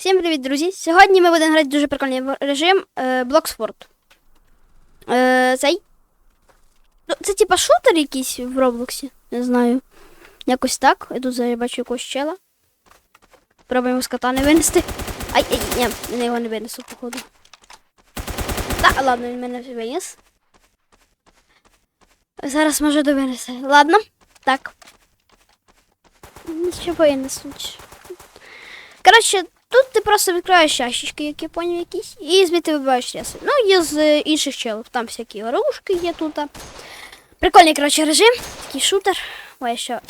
Всім привіт, друзі! Сьогодні ми будемо грати дуже прикольний режим е, Bloxsport. Е, цей. Ну, це типа шутер якийсь в Роблоксі. Не знаю. Якось так. Я тут бачу якогось чела. Пробуємо з катани винести. Ай, ай, ні, я його не винесу, походу. Та, ладно, він мене виніс. Зараз може довинесе. Ладно, так. Нічого я несуть. Коротше, тут ти просто відкриваєш ящички, як я поняв, якісь, і звідти вибиваєш ряси. Ну, є з е, інших челів. Там всякі оружки є тут. Прикольний, коротше, режим. Такий шутер. Ой, що.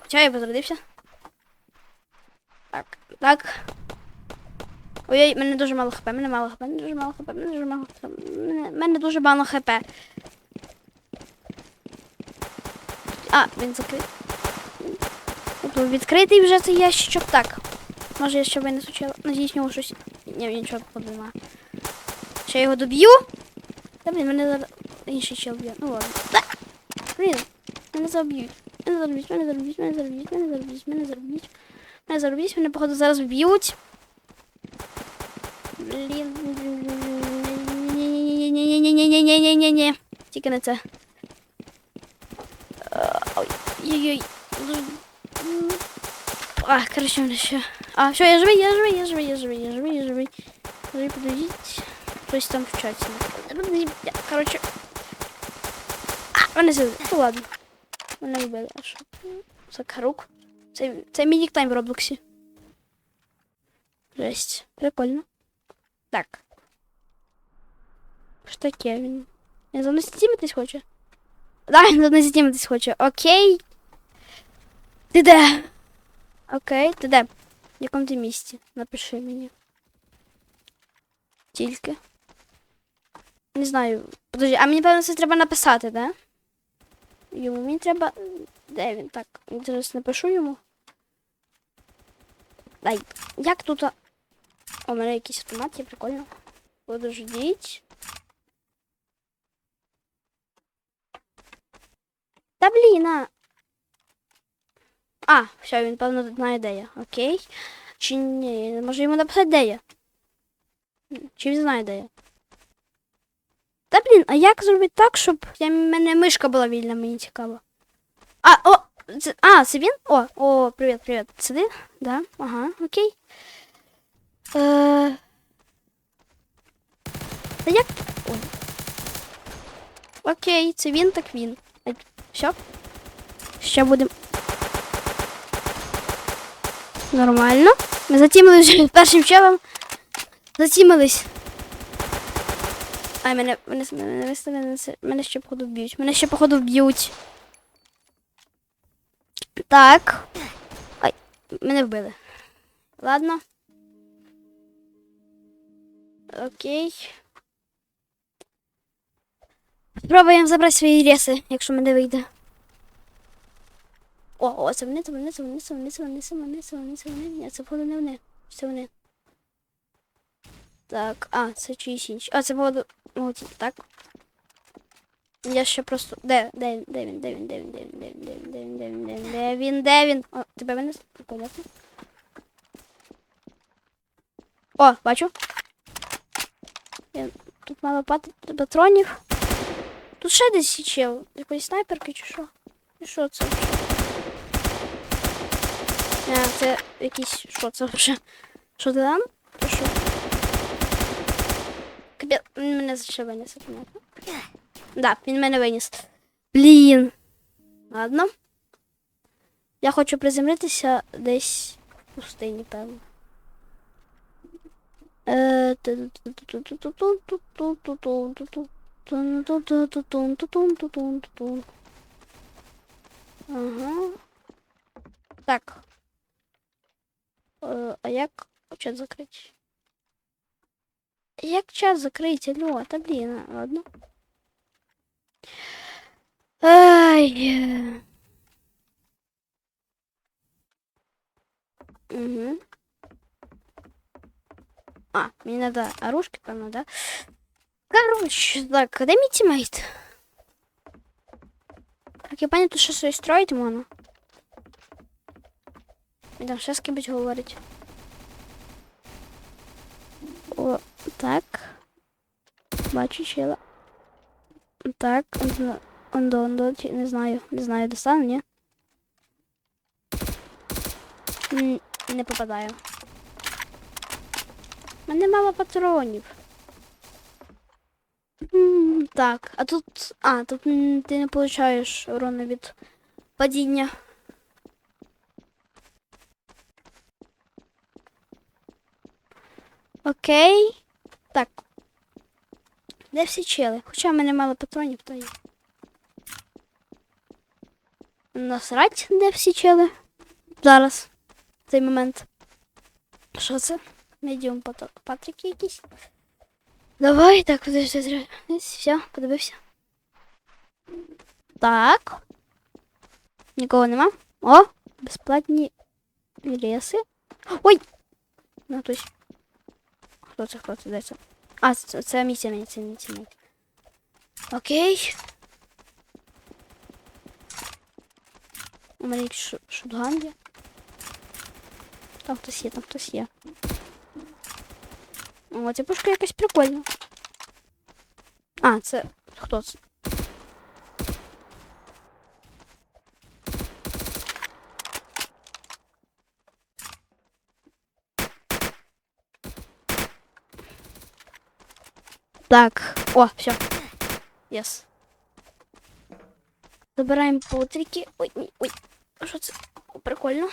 Хоча я возродився. Так, так. Ой-ой, мене дуже мало хп, мене мало хп, мене дуже мало хп, мене дуже мало хп. Мене, мене дуже мало хп. А, він закритий. Тобто відкритий вже цей ящичок. Так. Може я ще винесу чела. Надіюсь, в нього щось. Ні, нічого походу нема. Ще я його доб'ю. Та блін, мене зараз інший чел б'є. Ну ладно. Блін, мене заб'ють. Мене заробіть, мене заробіть, мене заробіть, мене заробіть, мене заробіть. Мене заробіть, мене походу зараз вб'ють. Блін. Ні-ні-ні-ні-ні-ні-ні-ні-ні-ні-ні-ні. Тільки не це. Е, Ой, ой-ой. А, короче, мене ще. А, все, я живий, я живий, я живий, я живий, я живий, я живий. Живий, подождіть. Щось там в чаті. Короче. А, мене зили. Ну ладно. Мене вбили. А що? Це Карук. Це, це мій ніктайм в Роблоксі. Жесть. Прикольно. Так. Що таке він? Я за мною стімитись хоче? Да, він за мною стімитись хоче. Окей. Ти де? Окей, ти де? В якому ти місці? Напиши мені. Тільки. Не знаю. Подожди, а мені певно це треба написати, да? Йому мені треба. Де він? Так, зараз напишу йому. Дай. Як тут. О, у мене якийсь автомат є, прикольно. Подождіть. Та блін. А, все, він, певно, знає, де я. Окей. Чи ні, може йому написати, де я? Чи він знає, де я? Та блін, а як зробити так, щоб я, мене мишка була вільна, мені цікаво. А, о! Це, а, це він? О, о, привіт, привіт. Це ти? Да, ага, окей. Е... Та як? Ой. Окей, це він, так він. Все. Ще будемо. Нормально. Ми затімились вже першим челом. Затімились. Ай, мене, мене, мене, мене, мене ще походу вб'ють. Мене ще походу вб'ють. Так. Ай, мене вбили. Ладно. Окей. Спробуємо забрати свої реси, якщо мене вийде. О, о, це вони, це вони, вони, це вони, це вони, це вони, це вони, це не. Так, а, це чиїсь інші. А, це походу. Ну, так. Я ще просто. Де, де, він, де він, де він, де він, де він, де він, де він, де він, де він, де він, де він. О, тебе винес? Понятно. О, бачу. Тут мало пат- патронів. Тут ще десь чел. Якоїсь снайперки чи що? І що це? А, це якийсь... Що це вже? Що ти там? Що? Капець, він мене ще виніс, понятно. Да, він мене виніс. Блін. Ладно. Я хочу приземлитися десь в пустині, певно. Е, ага. Так. Э, а як чат закрыть? Як чат закрыть? Ну, Алло, это блин, ладно. Ай. Угу. А, мне надо оружки, по-моему, да? Короче, так, дай мне тиммейт. Как я понял, тут что-то строить можно. Він там ще з кимось говорить. О, так. Бачу чела. Так, ондо, ондо, не знаю. Не знаю, достану, ні? Не попадаю. У мене мало патронів. Так, а тут... А, тут ти не получаєш урону від падіння. Окей. Так. Де всі чили? Хоча в мене мало патронів, то є. Насрать, де всі чили? Зараз. В цей момент. Що це? Медіум Патрик якийсь. Давай, так, подожди, зра- Ось, Все, подивився. Так. Нікого нема. О, безплатні ліси. Ой! Ну, тось. Хто це, хто це, де це? А, це, це мій сімей, це мій сімей. Окей. У мене якийсь шутган є. Там хтось є, там хтось є. О, ця пушка якась прикольна. А, це хто це? Так, о, все. Yes. Забираємо потрики. Ой, ні, ой. А Що це? О, прикольно.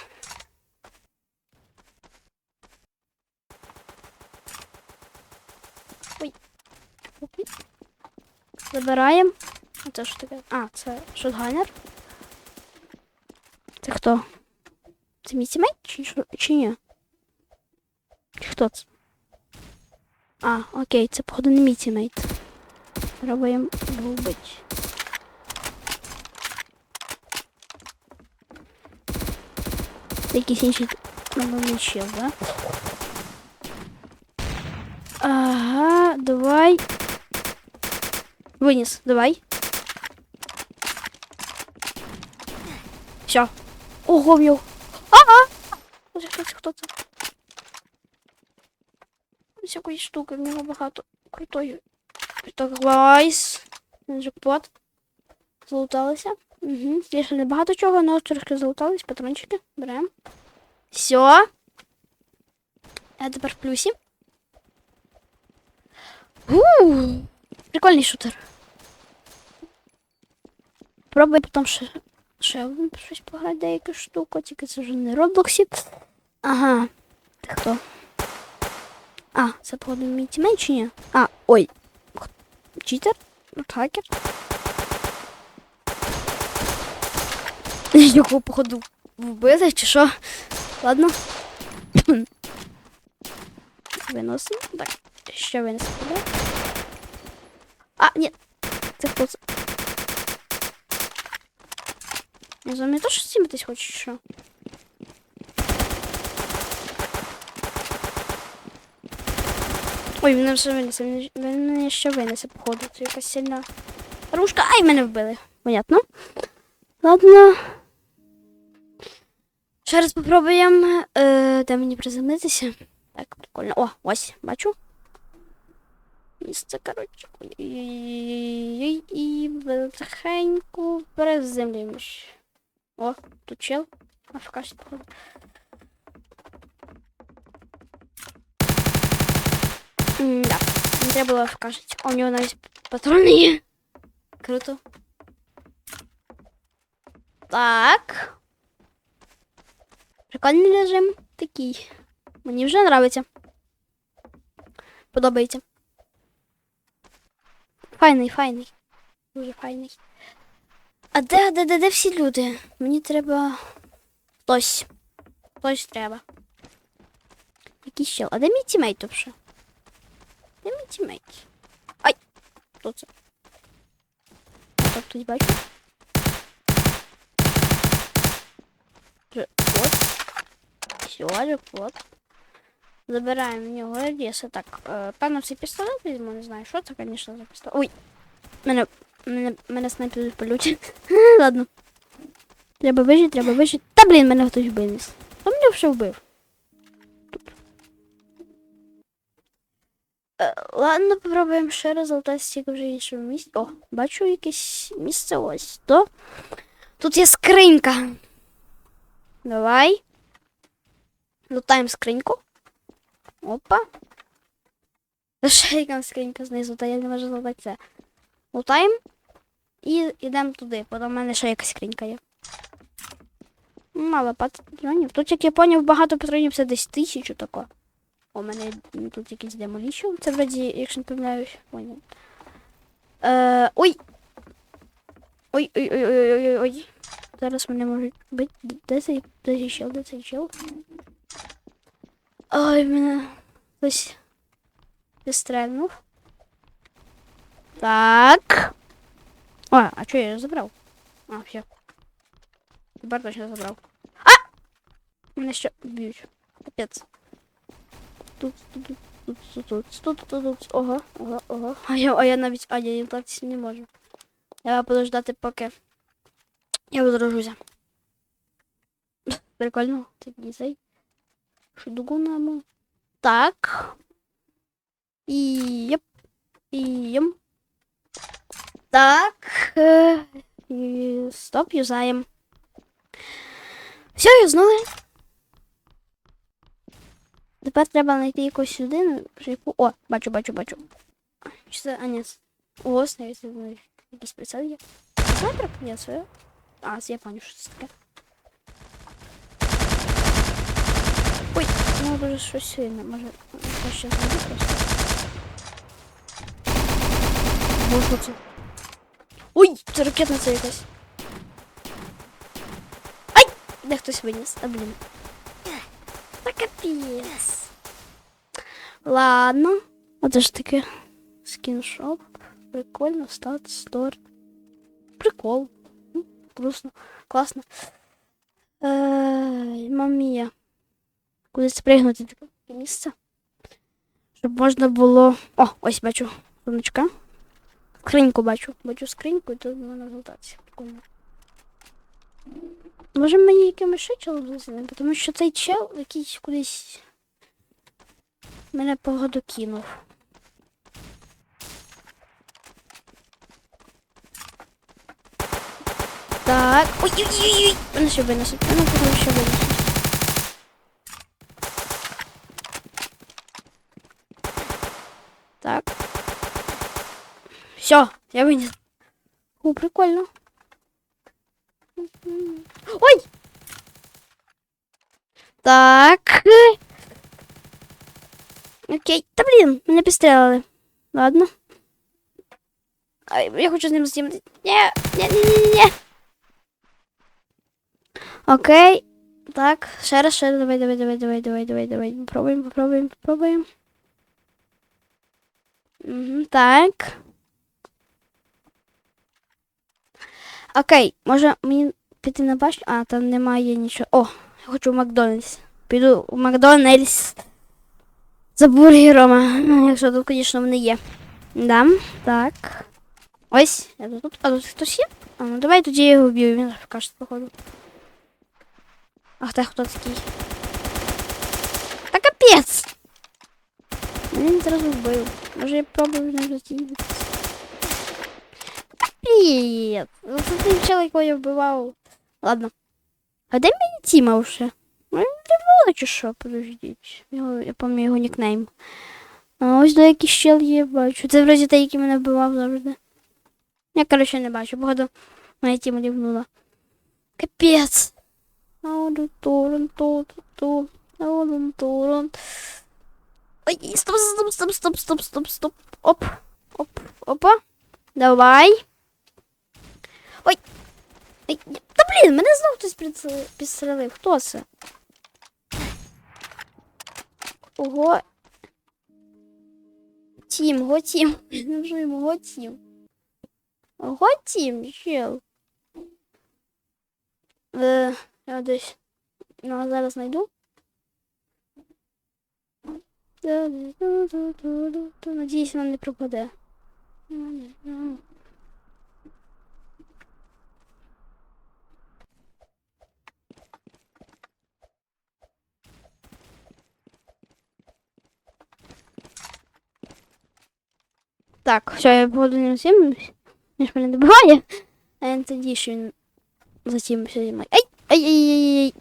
Ой. Ой. Забираємо. А це що таке? А, це шотганер. Це хто? Це мій тімейт чи, що- чи ні? Чи хто це? А, окей, це походу не мій тімейт. Пробуємо його вбити. Це якийсь інший чел, да? Ага, давай. Виніс, давай. Все. Ого, в нього. А-а! Ось Хто це, хто це? Всякої штуки, в нього багато крутої. Так, вайс. Джекпот. Залуталися. Угу. Я ще не багато чого, але трошки залутались, патрончики. Беремо. Все. А тепер в плюсі. У, Прикольний шутер. Пробуй потім ще, ще щось пограти, деяку штуку, тільки це вже не Роблоксі. Ага. Ти хто? А, це походу мій тімейт чи ні? А, ой. Читер? Ну, Хакер? Його, походу, вбили, чи що? Ладно. Виносимо. Так, ще винесемо. А, ні. Це хто це? Не знаю, мені теж стімитись хочеш, що? Ой, мене вже винесе, він мене ще винесе, походу. Це якась сильна рушка. Ай, мене вбили. Понятно. Ладно. Ще раз попробуємо. Е, де мені приземлитися? Так, прикольно. О, ось, бачу. Місце, коротше. І потихеньку приземлюємось. О, тут чел. Афкаш, походу. Да, не треба було вкажуть. А у нього навіть патрони є. Круто. Так. Прикольний режим такий. Мені вже нравиться. Подобається. Файний, файний. Дуже файний. А де, де, де, де всі люди? Мені треба. Хтось. Хтось треба. Який ще? А де мій тімейт взагалі? Де мій тімейт? Ай! Хто це? Так, тут бачу. Джекпот. Все, джекпот. Забираємо в нього рєси. Так, е, певно, цей пістолет візьму, не знаю, що це, звісно, за пістолет. Ой! Мене, мене, мене снайпер полють. Ладно. Треба вижити, треба вижити. Та блін, мене хтось вбив. Хто мене вже вбив? Ладно, попробуємо ще раз стільки вже іншому місці. О, бачу якесь місце ось. То. Тут є скринька. Давай. Лутаємо скриньку. Опа. Ще яка скринька знизу, та я не можу зловити це. Лутаємо і йдемо туди, бо в мене ще якась скринька є. Мало патронів. Тут, як я поняв, багато патронів це десь тисячу тако. У мене тут якийсь демоліщу. Це вроді, якщо не помиляюсь. Е, ой! Ой, ой, ой, ой, ой, ой, ой. Зараз мене можуть бити. Де цей, де цей чел, де цей чел? Ой, мене хтось підстрельнув. Так. О, а що я забрав? А, все. Тепер точно забрав. А! Мене ще б'ють. Капець. Ого, ого, ого. А я, а я навіть, а я інтелектися не можу. Я подождати, поки я возрожуся. Прикольно. Такий цей. Шудугу нам. Так. І єп. І єм. Так. Е, і стоп, юзаєм. Все, юзнули. Тепер треба знайти якусь людину, що яку. О, бачу, бачу, бачу. Чи це. А, ні. О, це якийсь прицел є. Снайпер? Ні, це. А, я пам'ятаю, що це таке. Ой, ну дуже щось сильно, може. Я ще знайду просто. Боже, це. Ой, це ракетниця якась. Ай! Де хтось виніс, а блін. Та капець. Ладно. Оце ж таки скіншоп. Прикольно, стат, стор. Прикол. Ну, грустно. Класно. Ей, мамія. Кудись спригнути таке місце. Щоб можна було. О, ось бачу сонечка. Скриньку бачу. Бачу скриньку і тут можна золотатися. Прикольно. Може мені якимось челом зустрінемо, тому що цей чел якийсь кудись мене погоду кинув. Так. Ой-ой-ой! Мене ще винесуть. Мене потім ще винесуть. Так. Все, я вынес. О, прикольно. Ой! Так. Окей. Та блін, мене підстрелили. Ладно. Ай, я хочу з ним знімати. Ні, ні, ні, ні, ні. Окей. Так, ще раз, ще раз. Давай, давай, давай, давай, давай, давай, давай. Попробуємо, попробуємо, попробуємо. Угу, так. Окей, може мені піти на башню? А, там немає нічого. О, я хочу в Макдональдс. Піду в Макдональдс. За бургером, ну, якщо тут, звісно, вони є. Да, так. Ось, я тут. А тут хтось є? А, ну давай тоді я його вб'ю, він каже, походу. Ах, та хто такий? Та капець! Він зразу вбив. Може я пробую не розтягнутися. Капець! Це той чел, якого я вбивав. Ладно. А де мій Тіма вже? Ну, він чи що, подождіть. Я пам'ятаю його нікнейм. А ось до якийсь чел є, бачу. Це вроді той, який мене вбивав завжди. Я, коротше, не бачу, походу, моя Тіма лівнула. Капець! Ой, стоп, стоп, стоп, стоп, стоп, стоп, стоп. Оп, оп, опа. Давай. Ой. Та блін, мене знов хтось підстрелив-. Хто це? Ого. Тім, го тім. Невже йому го тім. Го тім, чел. Е, я десь. Ну, зараз знайду. Надіюсь, вона не пропаде. Так, все, я походу не всім. Він ж мене добиває. А я тоді, що він за цим зі мною. Ай! Ай, ай, ай, ай.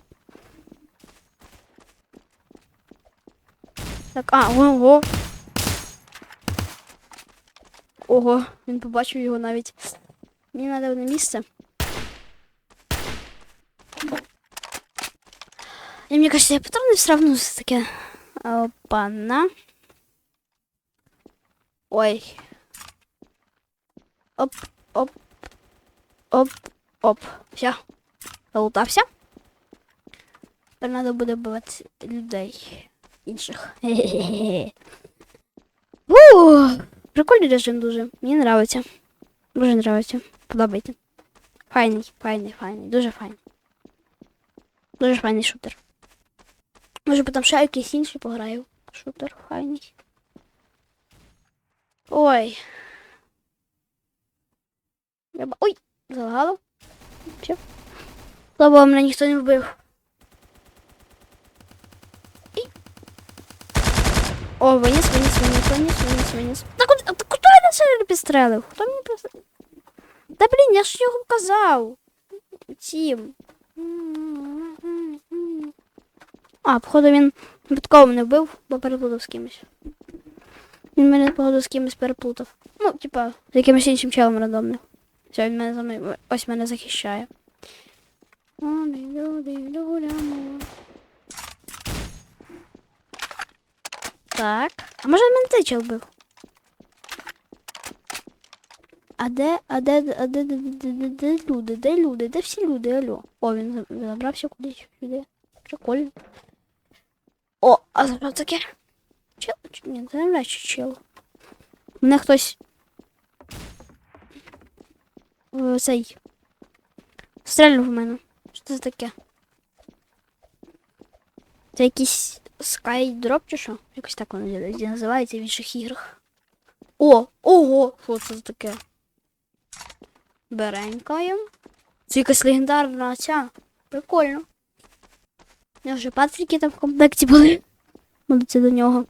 Так, а, ого. Ого, він побачив його навіть. Мені треба одне місце. І мені кажется, я патрони все одно все таке. Опана. Ой. Оп, оп. Оп, оп. Все. Залутався. Тепер треба буде вбивати людей інших. Хе-хе-хе. Прикольний режим дуже. Мені нравиться. Дуже нравиться. Подобається. Файний, файний, файний. Дуже файний. Дуже файний шутер. Може потім ще якийсь інший пограю. Шутер файний. Ой. Я Ой, залагало. Все. Слава, мене ніхто не вбив. І... О, виніс, виніс, виніс, виніс, виніс, виніс. Та куди, та куди я це підстрелив? Хто мені підстрелив? Та блін, я ж його казав. Тім. А, походу він випадково мене вбив, бо переплутав з кимось. Він мене, походу, з кимось переплутав. Ну, типа, з якимось іншим челом рандомним. Все, він мене за мною, ось мене захищає. Так. А може мене цей чел бив? А де, а де, а де, де, де, де, де люди, де люди, де всі люди, алло? О, він за- забрався кудись сюди. Прикольно. О, а забрав таке? Чел? Ні, це не чи чел. Мене хтось... Е, Цей... Стрельнув в мене. Що це таке? Це якийсь скайдроп чи що? Якось так воно називається в інших іграх. О! Ого! Що це таке? Беренькаємо. Це якась легендарна ця. Прикольно. У нього вже патрики там в комплекті були. Молодці до нього.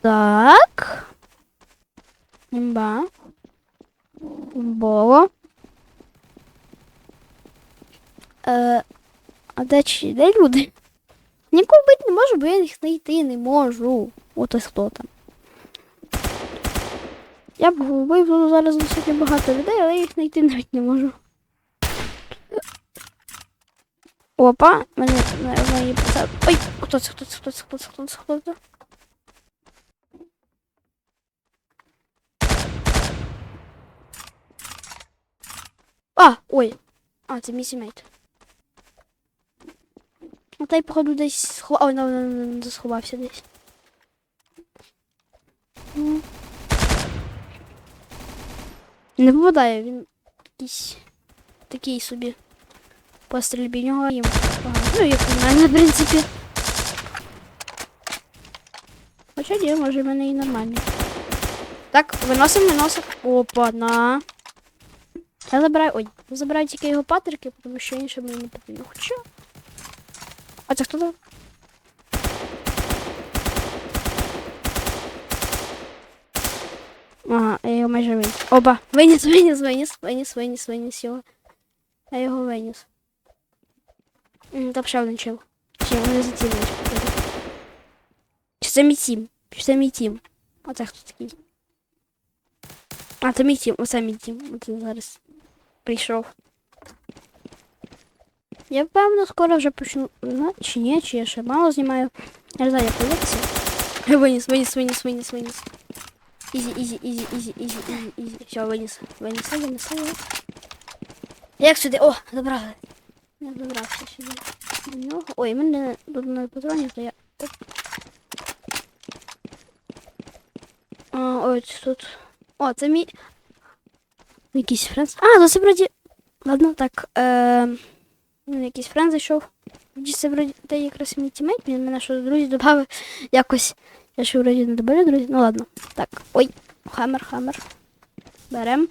Так. Ба. Бо. Е, а де чи де люди? Нікого бити не можу, бо я їх знайти не можу. От ось хто там. Я б вбив тут зараз достатньо багато людей, але я їх знайти навіть не можу. Опа, мене мої писав. Ой, хто це, хто це, хто це, хто це, хто це, хто це? А, ой. А, це мій сімейт. А той, походу, десь сховав. Ой, ну, ну, ну, ну, сховався десь. Не попадає, він якийсь такий собі. По стрільбі нього їм. Ну, як мене, в принципі. Хоча ні, може в мене і нормально. Так, виносимо, виносимо. Опа, на. Я забираю. Ой, забираю тільки його патрики, тому що інше мені не потрібно. Хоча. А це хто там? Ага, я його майже виніс. Оба! Виніс, виніс, виніс, виніс, виніс, виніс його. Я його виніс. Там ще один. Чи вони затілили? Чи це мій тім? Чи це мій тім? Оце хто такий? А, це мій тім, оце мій тім. Оце зараз прийшов. Я певно скоро вже почну. Ну, чи ні, чи я ще мало знімаю. Я не знаю, як подивитися. Виніс, виніс, виніс, виніс, виніс. Ізі, ізі, ізі, ізі, ізі, ізі, ізі. Все, виніс. Виніс, виніс, виніс. Як сюди? О, забрали. Я забрався сюди. До нього. Ой, мене тут на патронів, то я. Оп. А, ой, тут. О, це мій. Якийсь френз. А, то це вроді. Ладно, так. Е... Ну, якийсь френд зайшов. Це вроді та якраз мій тімейт, він мене що друзі додав якось. Я ще вроді не добавлю, друзі. Ну ладно. Так. Ой, хаммер, хаммер. Берем.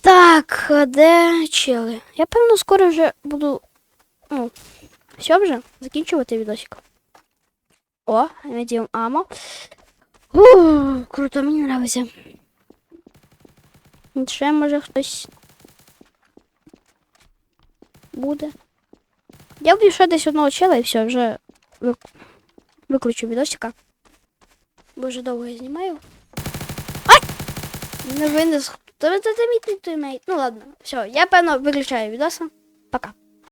Так, де чели? Я певно скоро вже буду. Ну, все вже, закінчувати відосик. О, медіум амо. Ууу, круто, мені подобається. Ще може хтось буде. Я б ще десь одного чела і все, вже вик... виключу відосика. Бо довго я знімаю. Ай! Не винес. Та це мій тиммейт. Ну ладно, все, я певно виключаю відоса. Пока.